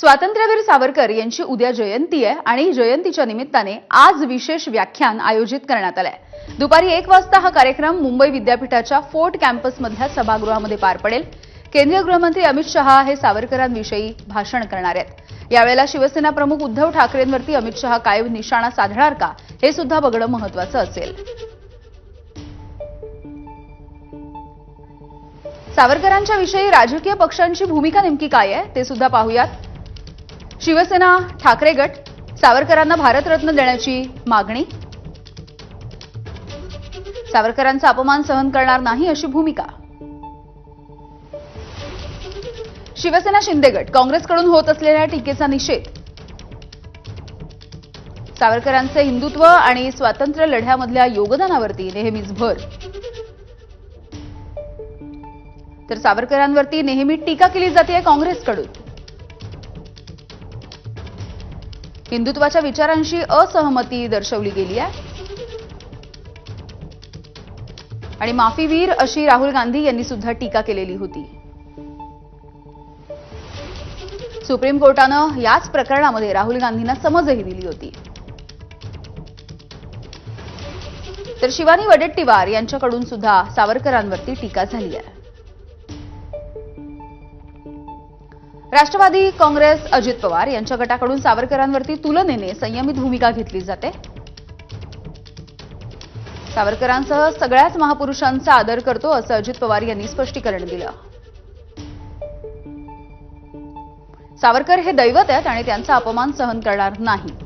स्वातंत्र्यवीर सावरकर यांची उद्या जयंती आहे आणि जयंतीच्या निमित्ताने आज विशेष व्याख्यान आयोजित करण्यात आलंय. दुपारी एक वाजता हा कार्यक्रम मुंबई विद्यापीठाच्या फोर्ट कॅम्पसमधल्या सभागृहामध्ये पार पडेल. केंद्रीय गृहमंत्री अमित शहा हे सावरकरांविषयी भाषण करणार आहेत. यावेळेला शिवसेना प्रमुख उद्धव ठाकरेंवरती अमित शहा काय निशाणा साधणार का हे सुद्धा बघणं महत्वाचं असेल. सावरकरांच्या विषयी राजकीय पक्षांची भूमिका नेमकी काय आहे ते सुद्धा पाहूयात. शिवसेना ठाकरे गट सावरकरांना भारतरत्न देण्याची मागणी? सावरकरांचा अपमान सहन करणार नाही अशी भूमिका? शिवसेना शिंदे गट काँग्रेसकडून होत असलेल्या टीकेचा निषेध? सावरकरांचे हिंदुत्व आणि स्वातंत्र्य लढ्यामधल्या योगदानावरती नेहमीच भर तर सावरकरांवरती नेहमी टीका केली जाते काँग्रेसकडून. हिंदुत्वाच्या विचारांशी असहमती दर्शवली गेली आहे. आणि माफीवीर अशी राहुल गांधी यांनी सुद्धा टीका केलेली होती. सुप्रीम कोर्टानं याच प्रकरणामध्ये राहुल गांधींना समजही दिली होती. तर शिवानी वडेट्टीवार यांच्याकडून सुद्धा सावरकरांवरती टीका झाली आहे. राष्ट्रवादी काँग्रेस अजित पवार यांच्या गटाकडून सावरकरांवरती तुलनेने संयमित भूमिका घेतली जाते. सावरकरांसह सगळ्याच महापुरुषांचा आदर करतो असं अजित पवार यांनी स्पष्टीकरण दिलं. सावरकर हे दैवत आहेत आणि त्यांचा अपमान सहन करणार नाही.